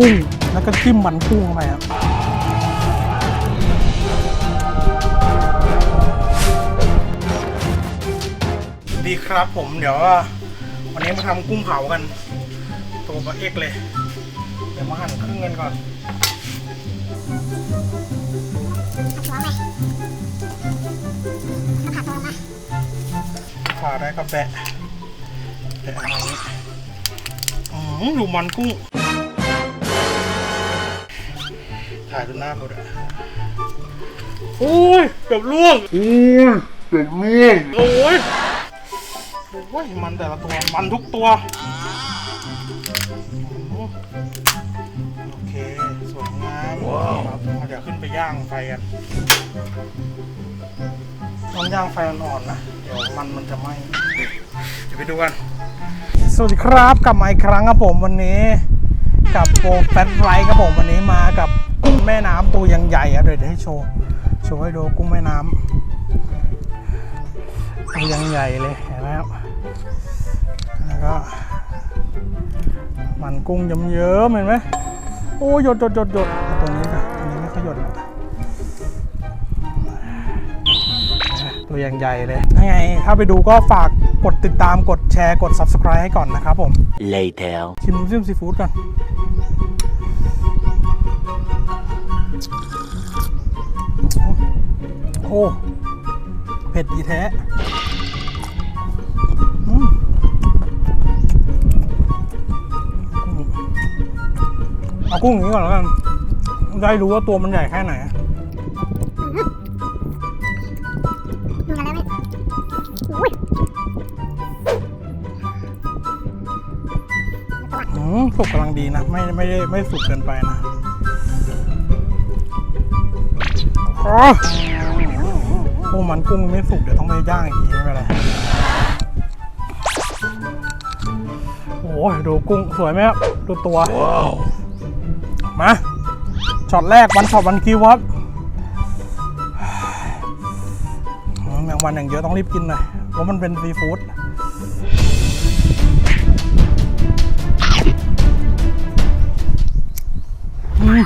กุ้ง แล้วก็จิ้มมันกุ้งเข้าไปครับดีครับผมเดี๋ยววันนี้มาทำกุ้งเผากัน ตัวบะเอกเลย เดี๋ยวมาหั่นครึ่งกันก่อนผ่าได้ครับแบะแบะอาอย่างนี้อืมดูมันกุ้ง ถ่ายจนหน้าหมดอะโอ้ยเกือบล่วงโอ้ยเจ็บร่วงโอ้ยโอ้ยมันแต่ละตัวมันทุกตัวอืมโอเคสวยงามครับเดี๋ยวขึ้นไปย่างไฟกันต้องย่างไฟอ่อนๆนะเดี๋ยวมันมันจะไหม้เดี๋ยวไปดูกันสวัสดีครับกลับมาอีกครั้งครับผมวันนี้ กับโปรแฟตไรครับผมวันนี้มากับ กุ้งแม่น้ำตัวยังใหญ่อะเดี๋ยวเดี๋ยวให้โชว์ โชว์ให้ดูกุ้งแม่น้ำตัวยังใหญ่เลยเห็นไหมครับ แล้วก็มันกุ้งเยิ้มๆเห็นไหมโอ้ยหยดหยดหยดหยดเอาตรงนี้นะอันนี้ไม่ค่อยหยดหรอกตัวยังใหญ่เลยยังไงถ้าไปดูก็ฝากกดติดตามกดแชร์กด subscribe ให้ก่อนนะครับผม Later. ชิมน้ำจิ้มซีฟู้ดก่อน โอ้เผ็ดดีแท้อืมเอากุ้งอย่างนี้ก่อนแล้วกันได้รู้ว่าตัวมันใหญ่แค่ไหนดูกันแล้วไหมอุ้ยอืมสุกกำลังดีนะ ไม่ไม่ได้ไม่สุกเกินไปนะ อ๋อโอ้มันกุ้งไม่สุกเดี๋ยวต้องไปย่างอีกทีไม่เป็นไรโอ้ยดูกุ้งสวยไหมครับ ดูตัว มาช็อตแรกวันช็อตวันคิวครับอืมแมงวันอย่างเยอะต้องรีบกินหน่อยเพราะมันเป็นซีฟู้ดอืม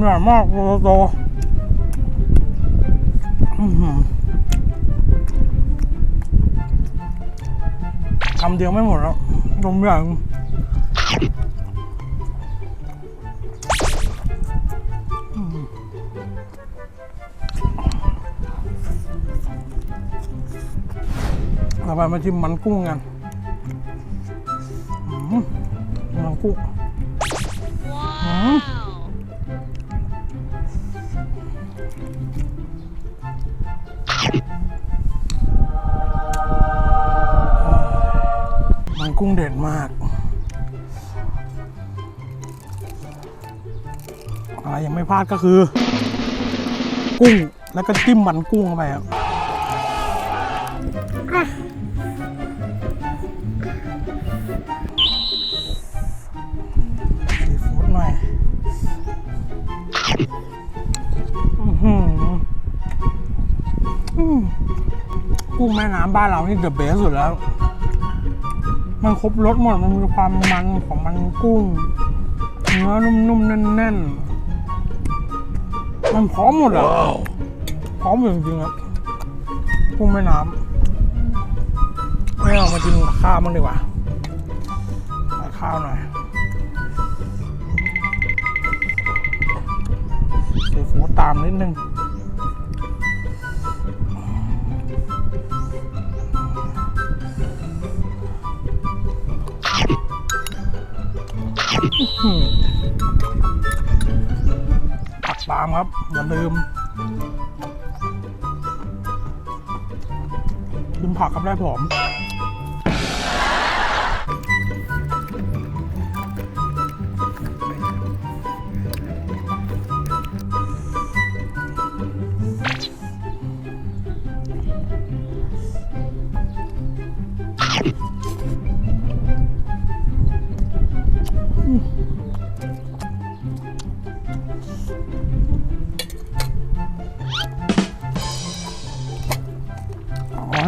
ใหญ่มากโตโตคำเดียวไม่หมดแล้วนมใหญ่อื้อหือต่อไปมาชิมมันกุ้งกันมันกุ้ง งเด็ดมากอะไรยังไม่พลาดก็คือ กุ้งแล้วก็จิ้มมันกุ้งเข้าไปครับซีฟู้ดหน่อยอือหือกุ้งแม่น้ำบ้านเรานี่เดอะเบสสุดแล้ว มันครบรสหมด มันมีความมันของมันกุ้ง เนื้อนุ่มๆแน่นๆ มันพร้อมหมดอะพร้อมจริงๆครับกุ้งแม่น้ำไม่เอามากินกับข้าวมั้างดีกว่าใส่ข้าวหน่อยซีฟู้ดตามนิดนึง ตักตามครับ อย่าลืมลืมผักครับได้ผอม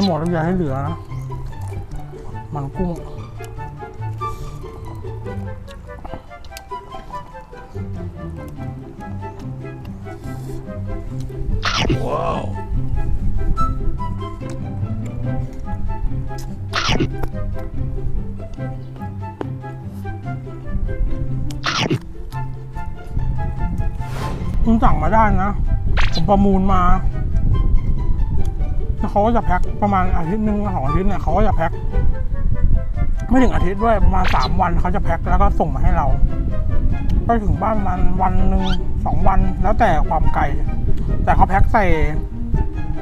แล้วอย่าให้เหลือนะมันกุ้งว้าวคุณสั่งมาได้นะ ผมประมูลมา แล้วเขาก็จะแพ็คประมาณอาทิตย์หนึ่งสองอาทิตย์เนี่ยเขาก็จะแพ็คไม่ถึงอาทิตย์ด้วยประมาณสามวันเขาจะแพ็คแล้วก็ส่งมาให้เราไปถึงบ้านมันวันหนึ่งสองวันแล้วแต่ความไกล แต่เขาแพ็คใส่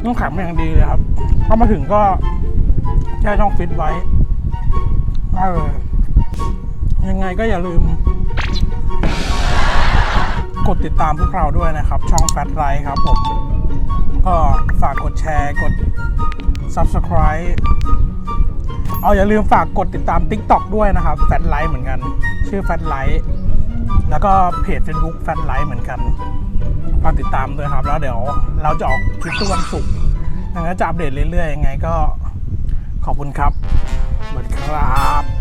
น้ำแข็งเป็นอย่างดีเลยครับพอมาถึงก็แค่ต้องฟิตไว้ได้เลยยังไงก็อย่าลืม กดติดตามพวกเราด้วยนะครับ ช่องแฟตไรครับผม ก็ฝากกดแชร์กด Subscribe เอาอย่าลืมฝากกดติดตาม TikTok ด้วยนะครับแฟตไลท์เหมือนกัน ชื่อแฟตไลท์แล้วก็เพจ Facebook แฟตไลท์เหมือนกันฝากติดตามด้วยครับ แล้วเดี๋ยวเราจะออกคลิปทุกวันศุกร์ยังไงจะอัปเดตเรื่อยๆยังไงก็ขอบคุณครับสวัสดีครับ